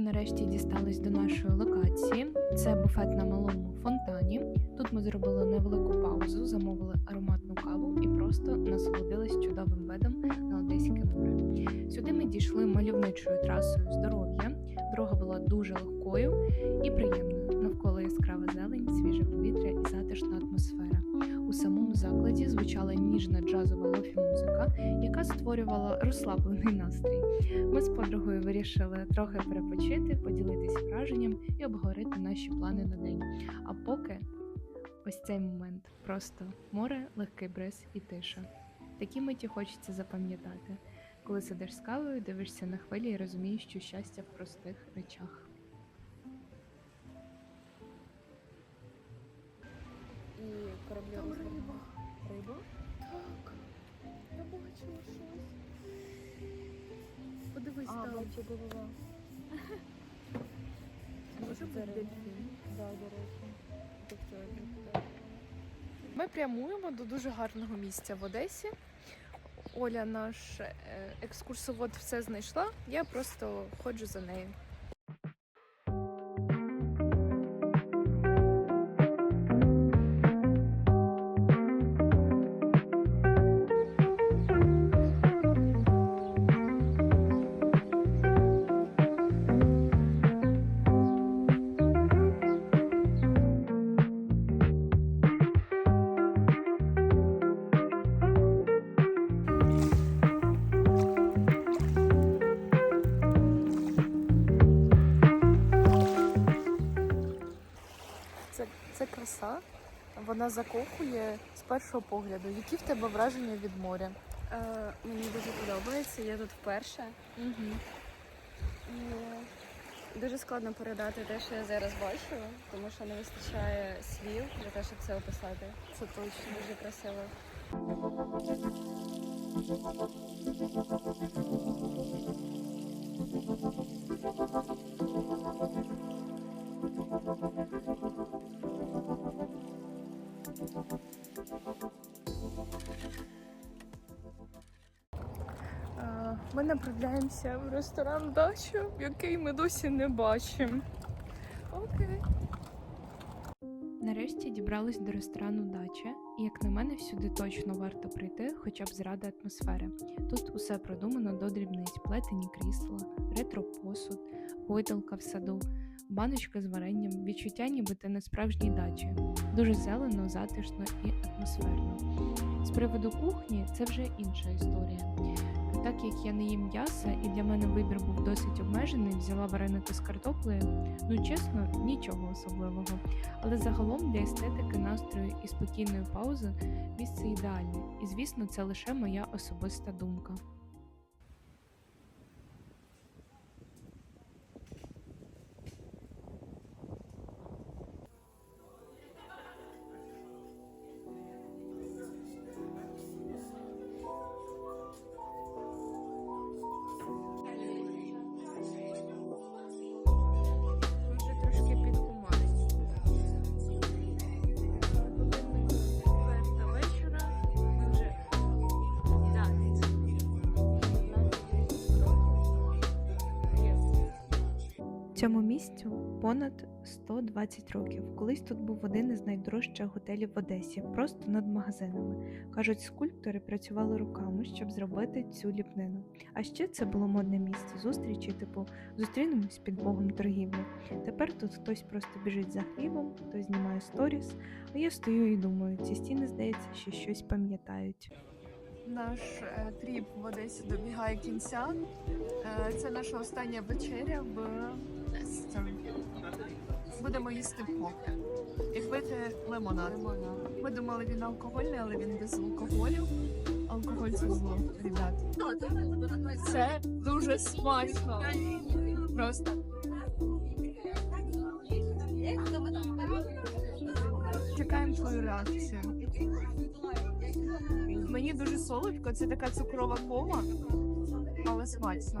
нарешті дістались до нашої локації. Це буфет на малому фонтані. Тут ми зробили невелику паузу, замовили ароматну каву і просто насолодились чудовим видом на Одеське море. Сюди ми дійшли мальовничою трасою здоров'я. Дорога була дуже легкою і приємною. Навколо яскрава зелень, свіже повітря і затишна атмосфера. У самому закладі звучала ніжна джазова лофі музика, яка створювала розслаблений настрій. Ми з подругою вирішили трохи перепочити, поділитись враженням і обговорити наші плани на день. А поки ось цей момент просто море, легкий бриз і тиша. Такі миті хочеться запам'ятати, коли сидиш з кавою, дивишся на хвилі і розумієш, що щастя в простих речах. І кораблі Там риба. Риба? Так. Я бачила щось. Подивись А, там. бачу голова. Може бути дельфін. Да, до речі. Так. Ми прямуємо до дуже гарного місця в Одесі. Оля, наш е, екскурсовод, все знайшла. Я просто ходжу за нею. Краса. Вона закохує з першого погляду. Які в тебе враження від моря? Е, мені дуже подобається, я тут вперше. Угу. І дуже складно передати те, що я зараз бачу, тому що не вистачає слів для того, щоб це описати. Це точно. Дуже красиво. Е, Ми направляємося в ресторан Дача, який ми досі не бачимо. Окей. Нарешті дібрались до ресторану Дача, і як на мене, сюди точно варто прийти, хоча б заради атмосфери. Тут усе продумано до дрібниць: плетені крісла, ретро-посуд, гойдалка в саду, баночка з варенням, відчуття, ніби ти на справжній дачі. Дуже зелено, затишно і атмосферно. З приводу кухні це вже інша історія. Так як я не їм м'яса і для мене вибір був досить обмежений, взяла вареники з картоплею. Ну чесно, нічого особливого. Але загалом для естетики, настрою і спокійної паузи місце ідеальне. І звісно, це лише моя особиста думка. Цьому місцю понад 120 років. Колись тут був один із найдорожчих готелів в Одесі, просто над магазинами. Кажуть, скульптори працювали руками, щоб зробити цю ліпнину. А ще це було модне місце зустрічі, типу зустрінемось під богом торгівлі. Тепер тут хтось просто біжить за хлібом, хтось знімає сторіс, а я стою і думаю, ці стіни, здається, ще щось пам'ятають. Наш е, тріп в Одесі добігає кінця. Е, це наша остання вечеря в Естер. Будемо їсти поки. І пити лимонад. Ми думали, він алкогольний, але він без алкоголю. Алкоголь це зло, ребят. Це дуже смачно. Просто. Чекаємо твою реакцію. Мені дуже солодко, це така цукрова кома, але смачно.